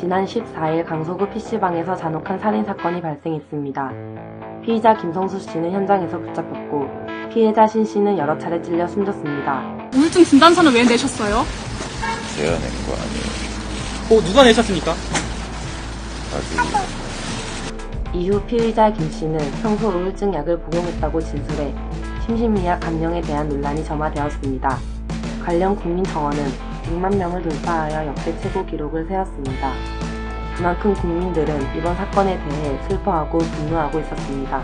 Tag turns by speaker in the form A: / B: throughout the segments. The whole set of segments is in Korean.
A: 지난 14일 강서구 PC방에서 잔혹한 살인사건이 발생했습니다. 피의자 김성수 씨는 현장에서 붙잡혔고 피해자 신 씨는 여러 차례 찔려 숨졌습니다.
B: 우울증 진단서는 왜 내셨어요?
C: 제가 낸 거 아니에요.
D: 어, 누가 내셨습니까?
C: 아직
A: 이후 피의자 김 씨는 평소 우울증 약을 복용했다고 진술해 심신미약 감염에 대한 논란이 점화되었습니다. 관련 국민청원은 100만 명을 돌파하여 역대 최고 기록을 세웠습니다. 그만큼 국민들은 이번 사건에 대해 슬퍼하고 분노하고 있었습니다.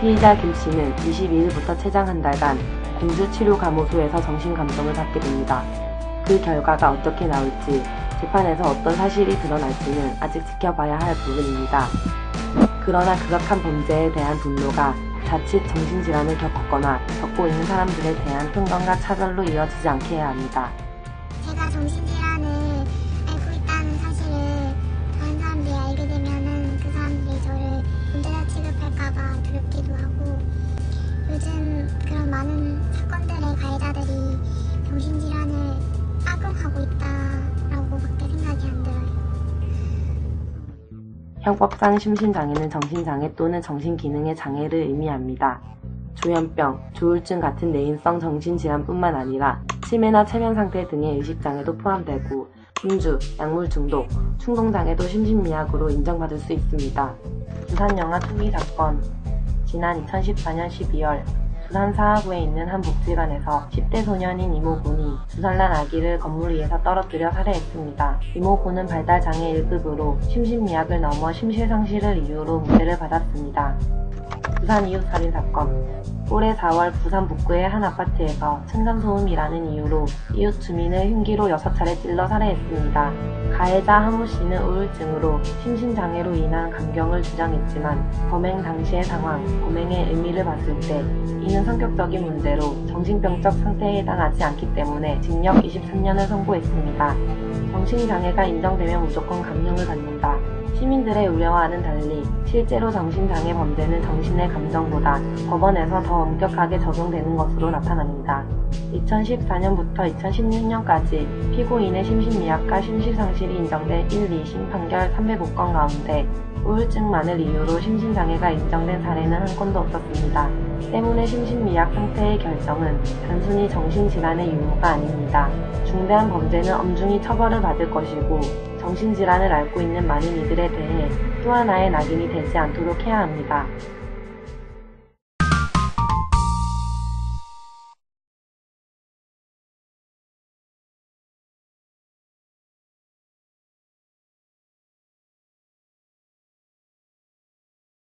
A: 피의자 김 씨는 22일부터 최장 한 달간 공주치료감호소에서 정신감정을 받게 됩니다. 그 결과가 어떻게 나올지 재판에서 어떤 사실이 드러날지는 아직 지켜봐야 할 부분입니다. 그러나 극악한 범죄에 대한 분노가 자칫 정신질환을 겪었거나 겪고 있는 사람들에 대한 편견과 차별로 이어지지 않게 해야 합니다.
E: 제가 정신질환을 그런 많은 사건들의 가해자들이 정신질환을 악용하고 있다라고 밖에 생각이 안 들어요.
A: 형법상 심신장애는 정신장애 또는 정신기능의 장애를 의미합니다. 조현병, 조울증 같은 내인성 정신질환뿐만 아니라 치매나 체면상태 등의 의식장애도 포함되고 음주, 약물 중독, 충동장애도 심신미약으로 인정받을 수 있습니다. 부산영화 투기 사건 지난 2014년 12월 부산 사하구에 있는 한 복지관에서 10대 소년인 이모군이 두살난 아기를 건물 위에서 떨어뜨려 살해했습니다. 이모군은 발달장애 1급으로 심신미약을 넘어 심실상실을 이유로 무죄를 받았습니다. 부산 이웃 살인 사건 올해 4월 부산 북구의 한 아파트에서 층간소음이라는 이유로 이웃 주민을 흉기로 6차례 찔러 살해했습니다. 가해자 하모 씨는 우울증으로 심신장애로 인한 감경을 주장했지만 범행 당시의 상황, 범행의 의미를 봤을 때 이는 성격적인 문제로 정신병적 상태에 해당하지 않기 때문에 징역 23년을 선고했습니다. 정신장애가 인정되면 무조건 감형을 받는다. 시민들의 우려와는 달리 실제로 정신장애 범죄는 정신의 감정보다 법원에서 더 엄격하게 적용되는 것으로 나타납니다. 2014년부터 2016년까지 피고인의 심신미약과 심실상실이 인정된 1, 2심 판결 305건 가운데 우울증만을 이유로 심신장애가 인정된 사례는 한 건도 없었습니다. 때문에 심신미약 상태의 결정은 단순히 정신질환의 유무가 아닙니다. 중대한 범죄는 엄중히 처벌을 받을 것이고 정신질환을 앓고 있는 많은 이들에 대해 또 하나의 낙인이 되지 않도록 해야 합니다.